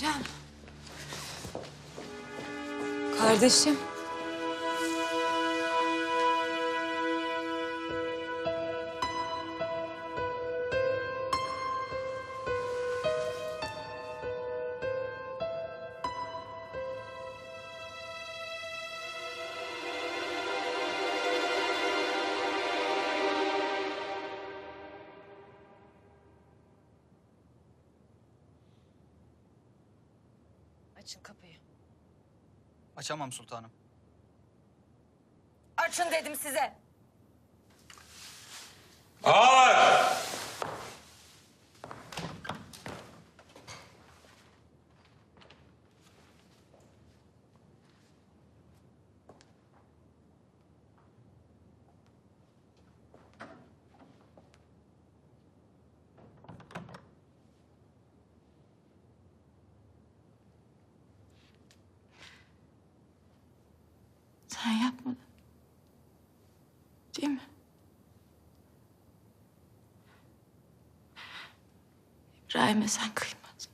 Hocam. Kardeşim. Açın kapıyı. Açamam sultanım. Açın dedim size. Ağalar! Sen yapmadın. Değil mi? İbrahim'e sen kıymadın.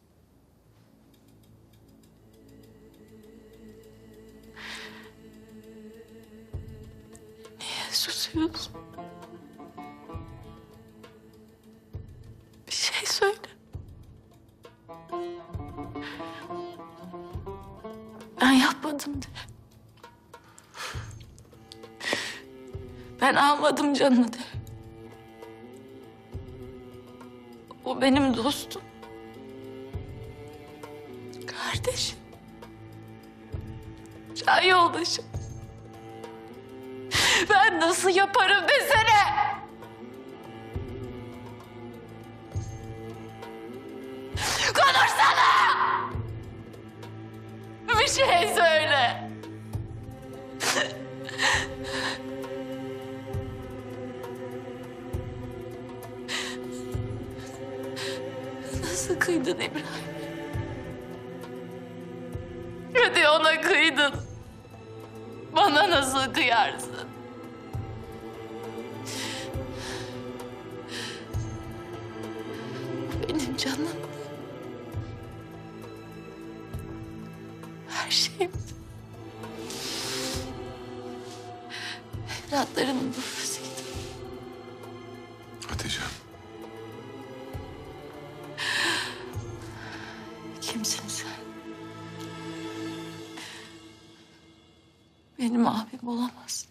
Niye susuyorsun? Bir şey söyle. Ben yapmadım de. Ben almadım canını de. O benim dostum. Kardeşim. Can yoldaşım. Ben nasıl yaparım desene. Konuşsana. Bir şey söyle. Kıydın İbrahim? Hadi ona kıydın. Bana nasıl kıyarsın? Benim canım. Her şeyim. Evlatlarımın Olamazsın.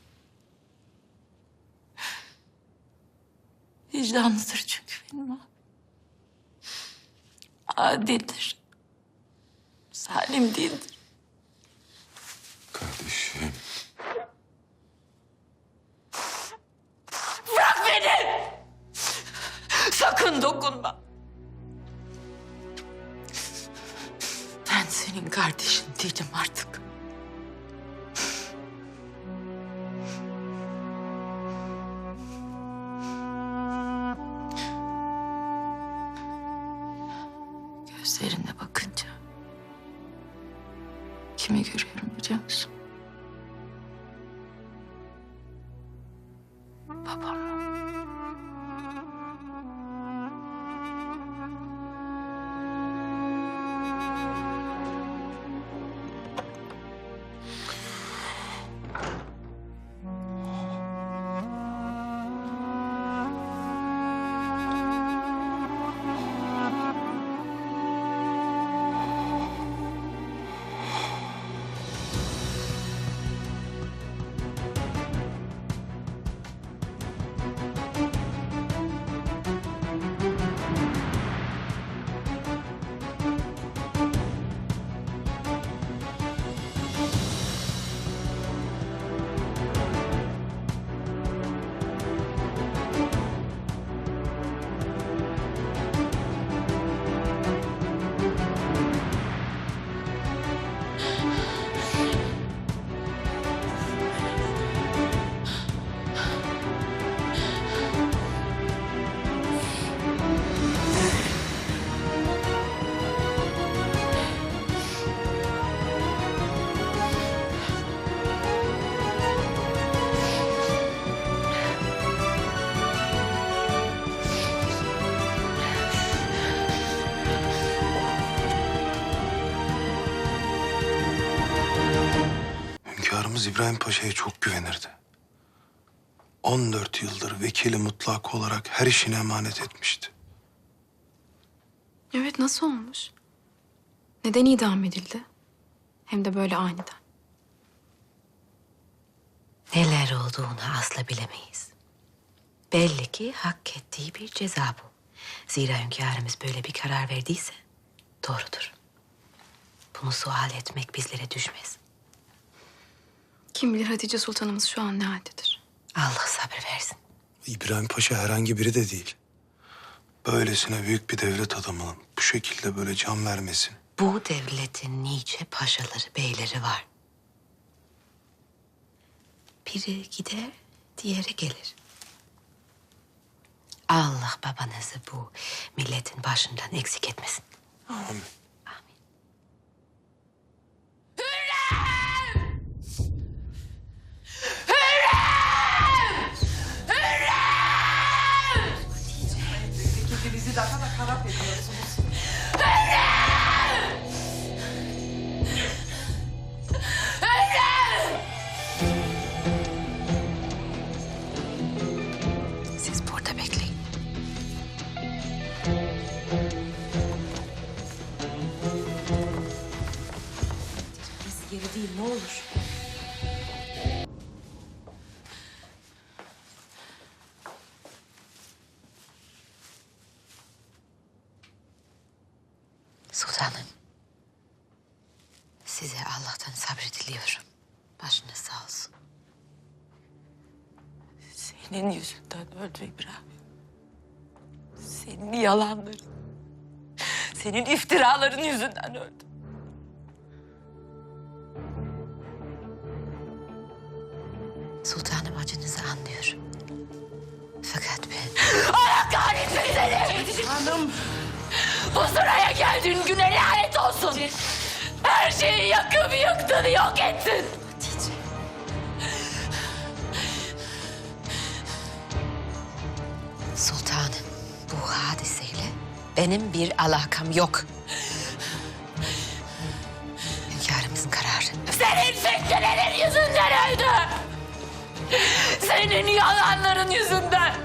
Vicdanlıdır çünkü benim abim. Adildir. Salim değildir. Kardeşim. Bırak beni! Sakın dokunma. Ben senin kardeşin değilim artık. Gözlerine bakınca kimi görüyorum biliyor musun? İbrahim Paşa'ya çok güvenirdi. 14 yıldır vekili mutlak olarak her işini emanet etmişti. Evet nasıl olmuş? Neden idam edildi? Hem de böyle aniden. Neler olduğunu asla bilemeyiz. Belli ki hak ettiği bir ceza bu. Zira hünkârımız böyle bir karar verdiyse doğrudur. Bunu sual etmek bizlere düşmez. Kim bilir Hatice Sultanımız şu an ne haldedir? Allah sabır versin. İbrahim Paşa herhangi biri de değil. Böylesine büyük bir devlet adamının bu şekilde böyle can vermesin. Bu devletin nice paşaları, beyleri var. Biri gider, diğeri gelir. Allah babanızı bu milletin başından eksik etmesin. Amin. Amin. Yeri değil ne olur. Sultanım. Size Allah'tan sabrediliyorum. Başınız sağ olsun. Senin yüzünden öldü İbrahim. Senin yalanların, senin iftiraların yüzünden öldü. Sultanım acınızı anlıyorum. Fakat ben... Allah kahretsin seni! Hanım! Bu sıraya geldiğin güne lanet olsun! Her şeyi yakıp yıktın, yok ettin! Hatice. Sultanım, bu hadiseyle benim bir alakam yok. Hünkârımızın kararı. Senin fikirlerin yüzünden öldü! Senin yalanların yüzünden!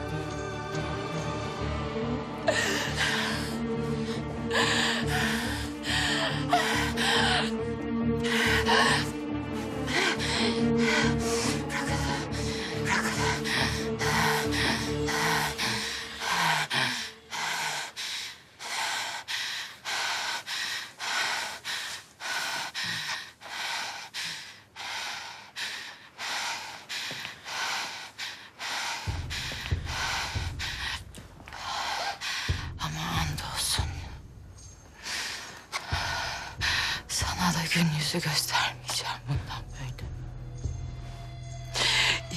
Sana da gün yüzü göstermeyeceğim bundan böyle.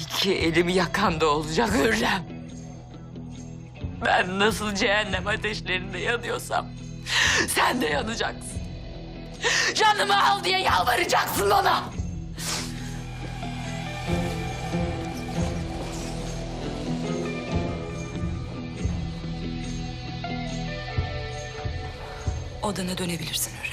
İki elimi yakan da olacak Hürrem. Ben nasıl cehennem ateşlerinde yanıyorsam sen de yanacaksın. Canımı al diye yalvaracaksın ona. Odana dönebilirsin Hürrem.